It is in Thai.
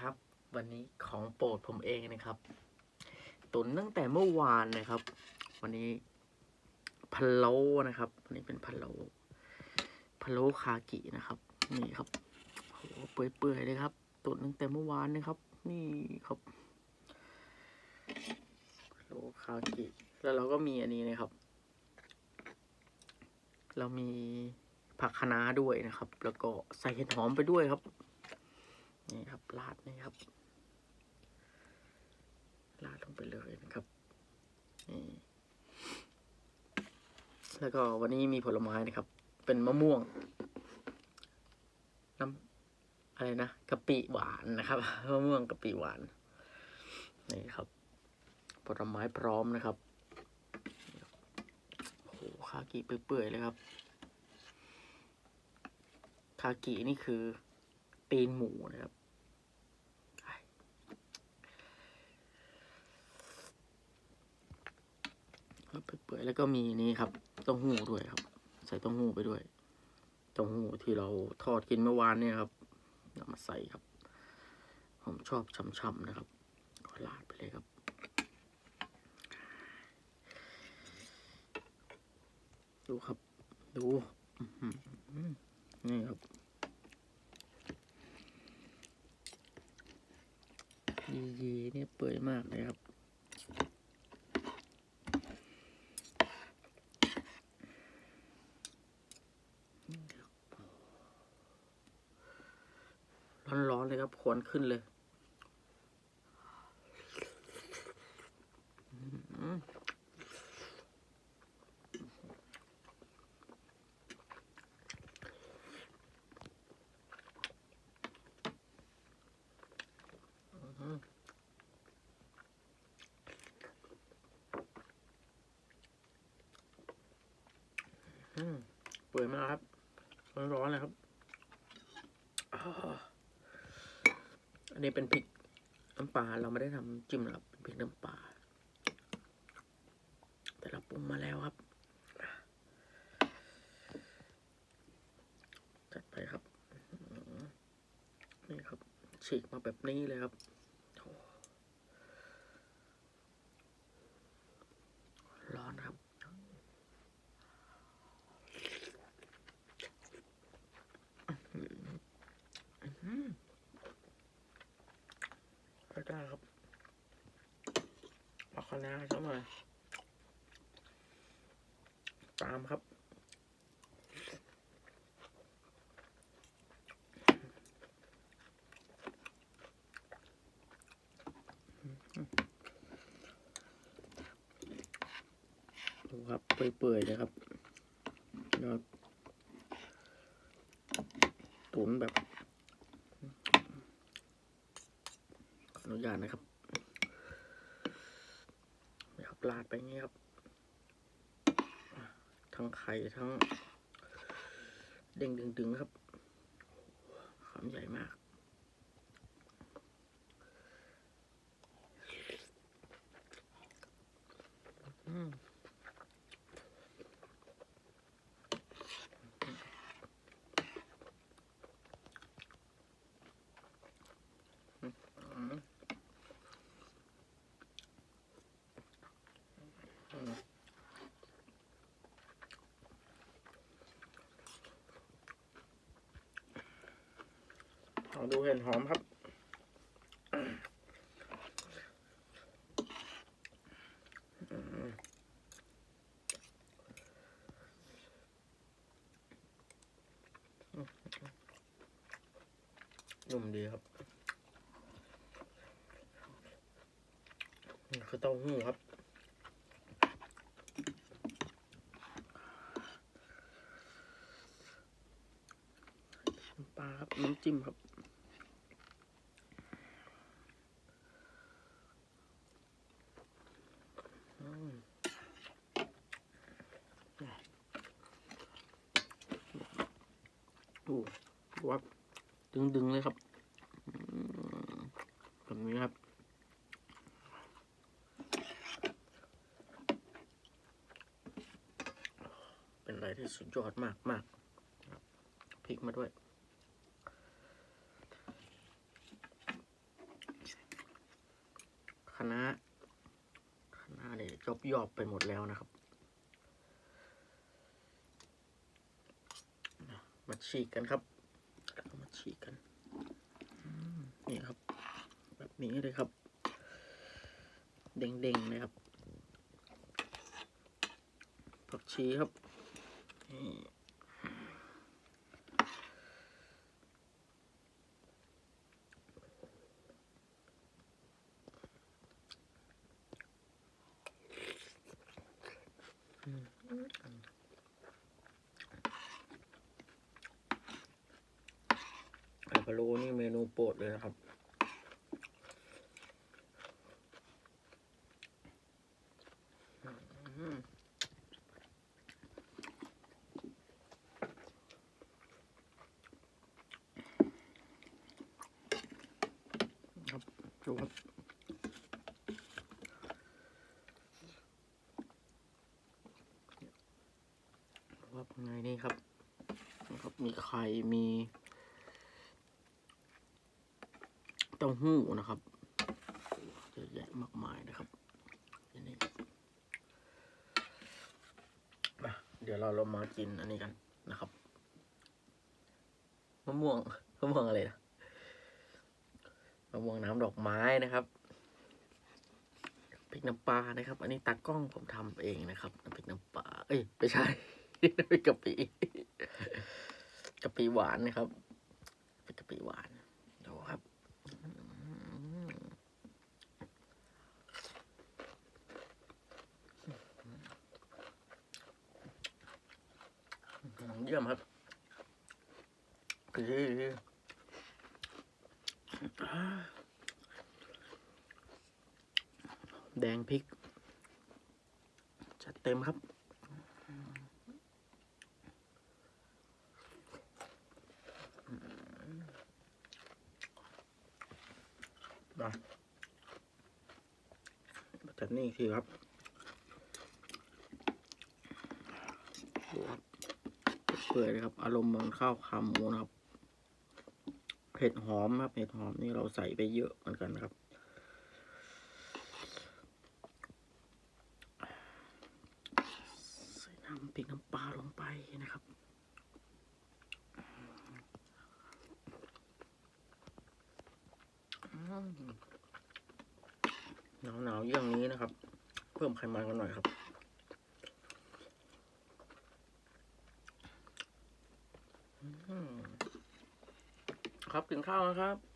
ครับ วันนี้ของโปรดผมเองนะครับ ตุนตั้งแต่เมื่อวานนะครับ วันนี้พะโล้นะครับวันนี้เป็นพะโล้พะโล้คากินะครับ นี่ครับโอ้โหเปื่อยๆเลยครับ ตุนตั้งแต่เมื่อวานนะครับ นี่ครับพะโล้คากิแล้วเราก็มีอันนี้นะครับ เรามีผักคะน้าด้วยนะครับ แล้วก็ใส่เห็ดหอมไปด้วยครับ นี่ครับราดนี่ครับราดลงไปเลยนะครับนี่แล้วก็วันนี้มีผลไม้นะครับ เป็นมะม่วง น้ำอะไรนะกะปิหวานนะครับมะม่วงกะปิหวานนี่ครับผลไม้พร้อมนะครับโอ้โหคากิเปื่อยๆเลยครับคากินี่คือตีนหมูนะครับ เปื่อยแล้วก็มีนี่ครับเต้าหู้ด้วยครับ ใส่เต้าหู้ไปด้วยเต้าหู้ที่เราทอดกินเมื่อวานเนี่ยครับนำมาใส่ครับ ผมชอบช่ำๆนะครับก็ลาดไปเลยครับดูครับ ดูนี่ครับยียีเนี่ยเปื่อยมากเลยครับ ร้อนๆเลย ครับควันขึ้นเลยเปื่อยมากครับ ร้อนๆเลยครับ อันนี้เป็นพริกน้ำปลาเราไม่ได้ทำจิ้มนะครับเป็นพริกน้ำปลาแต่เราปรุงมาแล้วครับจัดไปครับนี่ครับฉีกมาแบบนี้เลยครับโอ้ร้อนครับ ก็ ได้ครับเอาคะน้าเข้ามาตามครับ ดูครับเปื่อยๆเลยครับแล้วตุ๋นแบบ ออนุญาตนะครับนี่ครับลาดไปงี้ครับ ทั้งไข่ทั้งเด้งดึงๆครับคำใหญ่มาก อืม อืมอืมลอง ดูเห็นหอมครับนุ่มดีครับคือเต้าหู้ครับปลาครับน้ำจิ้มครับ อืม โอ้วับดึงๆเลยครับแบบนี้ครับ เป็นอะไรที่สุดยอดมากมากพริกมาด้วยคณะน้าคะน้าเลยจบยอบไปหมดแล้วนะครับ มา ฉีกกันครับเอามาฉีกกันนี่ครับ แบบนี้เลยครับ เด้งๆนะครับผักชีครับนี่ไข่ พะโล้นี่เมนูโปรดเลยนะครับอืมครับดูครับว่าเป็นไงนี่ครับนะครับ มีไข่ มี เต้าหู้นะครับเยอะแยะมากมายนะครับนนี้มาเดี๋ยวเราเรามากินอันนี้กันนะครับมะม่วงมะม่วงอะไรนะมะม่วงน้ำดอกไม้นะครับพริกน้ำปลานะครับ อันนี้ตากล้องผมทำเองนะครับน้ำพริกน้ำปลาเอ้ยไม่ใช่น้ำพริกกะปิกะปิหวานนะครับพริกกะปิหวานดูครับอืม เยี่ยมครับคือแดงพริก จัดเต็มครับมาจัดนี่ทีครับดูครับ เปื่อยเลยครับ อารมณ์เหมือนข้าวขาหมูนะครับเห็ดหอมครับเห็ดหอมนี่เราใส่ไปเยอะเหมือนกันนะครับ ใส่น้ำพริกน้ำปลาลงไปนะครับหนาวหนาวๆเยี่ยงนี้นะครับ เพิ่มไขมันกันหน่อยครับ อืม ครับกินข้าวนะครับ